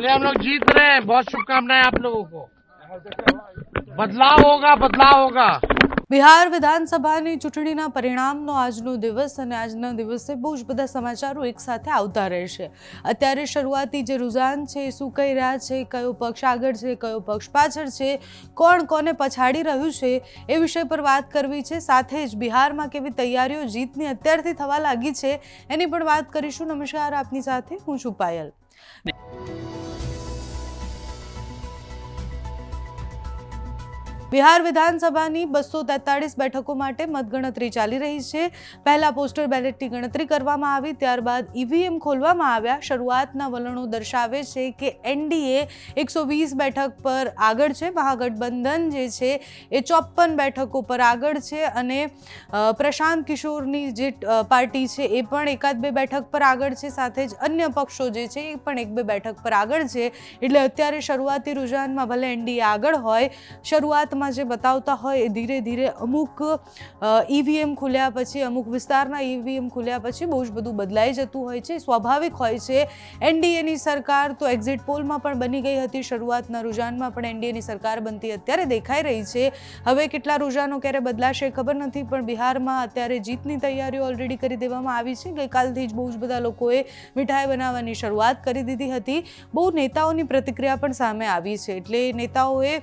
चलिए हम लोग जीत रहे हैं बहुत शुभकामनाएं आप लोगों को बदलाव होगा बदलाव होगा બિહાર વિધાનસભાની ચૂંટણીના પરિણામનો આજનો દિવસ અને આજના દિવસે બહુ જ બધા સમાચારો એકસાથે આવતા રહેશે અત્યારે શરૂઆતી જે રુઝાન છે એ શું કહી રહ્યા છે કયો પક્ષ આગળ છે કયો પક્ષ પાછળ છે કોણ કોને પછાડી રહ્યું છે એ વિષય પર વાત કરવી છે સાથે જ બિહારમાં કેવી તૈયારીઓ જીતની અત્યારથી થવા લાગી છે એની પણ વાત કરીશું નમસ્કાર આપની સાથે હું છું પાયલ બિહાર વિધાનસભાની બસો તેતાળીસ બેઠકો માટે મતગણતરી ચાલી રહી છે. પહેલા પોસ્ટર બેલેટની ગણતરી કરવામાં આવી, ત્યારબાદ ઈવીએમ ખોલવામાં આવ્યા. શરૂઆતના વલણો દર્શાવે છે કે એનડીએ એકસો વીસ બેઠક પર આગળ છે. મહાગઠબંધન જે છે એ ચોપન બેઠકો પર આગળ છે અને પ્રશાંત કિશોરની જે પાર્ટી છે એ પણ એકાદ બે બેઠક પર આગળ છે. સાથે જ અન્ય પક્ષો જે છે એ પણ એક બે બેઠક પર આગળ છે. એટલે અત્યારે શરૂઆતી રુઝાનમાં ભલે એનડીએ આગળ હોય શરૂઆતમાં જે બતાવતા હોય એ ધીરે ધીરે અમુક ઈવીએમ ખુલ્યા પછી, અમુક વિસ્તારના ઈવીએમ ખુલ્યા પછી બહુ જ બધું બદલાઈ જતું હોય છે. સ્વાભાવિક હોય છે એનડીએની સરકાર તો એક્ઝિટ પોલમાં પણ બની ગઈ હતી. શરૂઆતના રુઝાનમાં પણ એનડીએની સરકાર બનતી અત્યારે દેખાઈ રહી છે. હવે કેટલા રૂઝાનો ક્યારે બદલાશે ખબર નથી, પણ બિહારમાં અત્યારે જીતની તૈયારીઓ ઓલરેડી કરી દેવામાં આવી છે. ગઈકાલથી જ બહુ જ બધા લોકોએ મીઠાઈ બનાવવાની શરૂઆત કરી દીધી હતી. બહુ નેતાઓની પ્રતિક્રિયા પણ સામે આવી છે. એટલે નેતાઓએ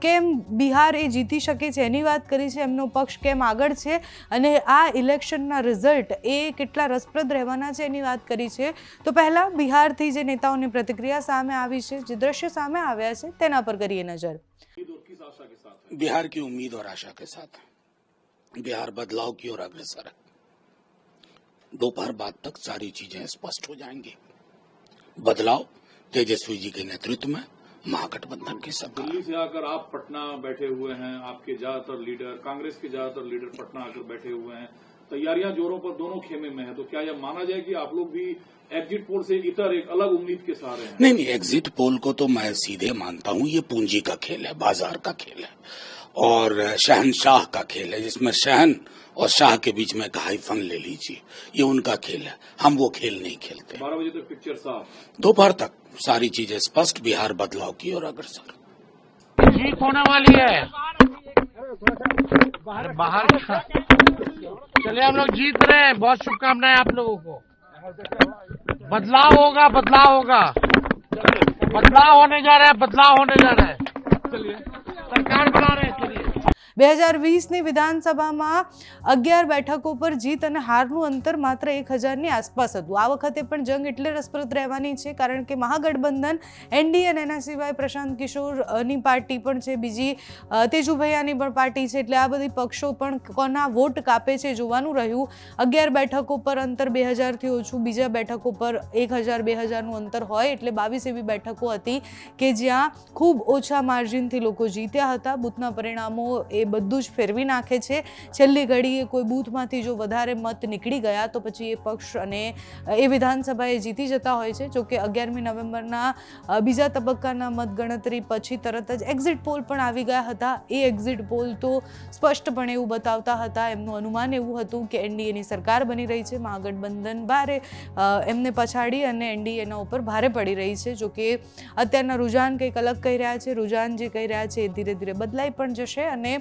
કેમ બિહાર એ જીતી શકે છે એની વાત કરી છે એમનો પક્ષ કેમ આગળ છે અને આ ઇલેક્શનના રિઝલ્ટ એ કેટલા રસપ્રદ રહેવાના છે એની વાત કરી છે તો પહેલાં બિહારથી જે નેતાઓની પ્રતિક્રિયા સામે આવી છે જે દ્રશ્ય સામે આવ્યા છે તેના પર કરીએ નજર बिहार की उम्मीद और आशा के साथ बिहार बदलाव की ओर अग्रसर है दोपहर बाद तक सारी चीजें स्पष्ट हो जाएंगी बदलाव तेजस्वी जी के नेतृत्व में महागठबंधन की सरकार दिल्ली से आकर आप पटना बैठे हुए हैं आपके ज़्यादातर लीडर कांग्रेस के ज़्यादातर लीडर पटना आकर बैठे हुए हैं। तैयारियाँ जोरों पर दोनों खेमे में है तो क्या यह माना जाए कि आप लोग भी एग्जिट पोल से इतर एक अलग उम्मीद के सहारे हैं? नहीं नहीं एग्जिट पोल को तो मैं सीधे मानता हूँ ये पूंजी का खेल है बाज़ार का खेल है। और शहनशाह का खेल है जिसमें शहन और शाह के बीच में एक हाइफन ले लीजिए। ये उनका खेल है। हम वो खेल नहीं खेलते। बारह बजे तक पिक्चर साफ़। दोपहर तक सारी चीज़ें स्पष्ट बिहार बदलाव की ओर अग्रसर। जीत होने वाली है। बाहर का- चलिए हम लोग जीत रहे हैं। बहुत शुभकामनाएँ आप लोगों को। बदलाव होगा बदलाव होगा। बदलाव होने जा रहा है बदलाव होने जा रहा है। सरकार बना रहे हैं चलिए બે હજાર વીસની વિધાનસભામાં અગિયાર બેઠકો પર જીત અને હારનું અંતર માત્ર એક હજારની આસપાસ હતું. આ વખતે પણ જંગ એટલે રસપ્રદ રહેવાની છે, કારણ કે મહાગઠબંધન, એનડીએ અને એના સિવાય પ્રશાંત કિશોરની પાર્ટી પણ છે, બીજી તેજુભૈયાની પણ પાર્ટી છે, એટલે આ બધી પક્ષો પણ કોના વોટ કાપે છે જોવાનું રહ્યું. અગિયાર બેઠકો પર અંતર બે હજારથી ઓછું, બીજા બેઠકો પર એક હજાર, બે હજારનું અંતર હોય, એટલે બાવીસ એવી બેઠકો હતી કે જ્યાં ખૂબ ઓછા માર્જિનથી લોકો જીત્યા હતા. બૂથના પરિણામો એ બધું જ ફેરવી નાખે છે. છેલ્લી ઘડીએ કોઈ બૂથમાંથી જો વધારે મત નીકળી ગયા તો પછી એ પક્ષ અને એ વિધાનસભાએ જીતી જતા હોય છે. જોકે અગિયારમી નવેમ્બરના બીજા તબક્કાના મતગણતરી પછી તરત જ એક્ઝિટ પોલ પણ આવી ગયા હતા. એ એક્ઝિટ પોલ તો સ્પષ્ટપણે એવું બતાવતા હતા. એમનું અનુમાન એવું હતું કે એનડીએની સરકાર બની રહી છે. મહાગઠબંધન ભારે એમને પછાડી અને એનડીએના ઉપર ભારે પડી રહી છે. જોકે અત્યારના રુઝાન કંઈક અલગ કહી રહ્યા છે. રુઝાન જે કહી રહ્યા છે એ ધીરે ધીરે બદલાઈ પણ જશે અને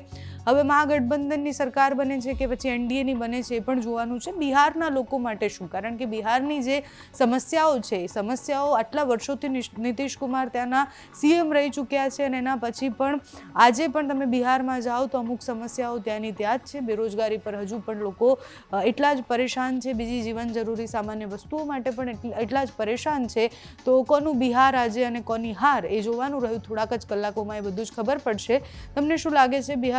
હવે મહાગઠબંધનની સરકાર બને છે કે પછી એનડીએની બને છે એ પણ જોવાનું છે. બિહારના લોકો માટે શું? કારણ કે બિહારની જે સમસ્યાઓ છે, એ સમસ્યાઓ આટલા વર્ષોથી નીતિશ કુમાર ત્યાંના સીએમ રહી ચૂક્યા છે અને એના પછી પણ આજે પણ તમે બિહારમાં જાઓ તો અમુક સમસ્યાઓ ત્યાંની ત્યાં જ છે. બેરોજગારી પર હજુ પણ લોકો એટલા જ પરેશાન છે. બીજી જીવન જરૂરી સામાન્ય વસ્તુઓ માટે પણ એટલા જ પરેશાન છે. તો કોનું બિહાર આજે અને કોની હાર એ જોવાનું રહ્યું. થોડાક જ કલાકોમાં એ બધું જ ખબર પડશે. તમને શું લાગે છે? બિહાર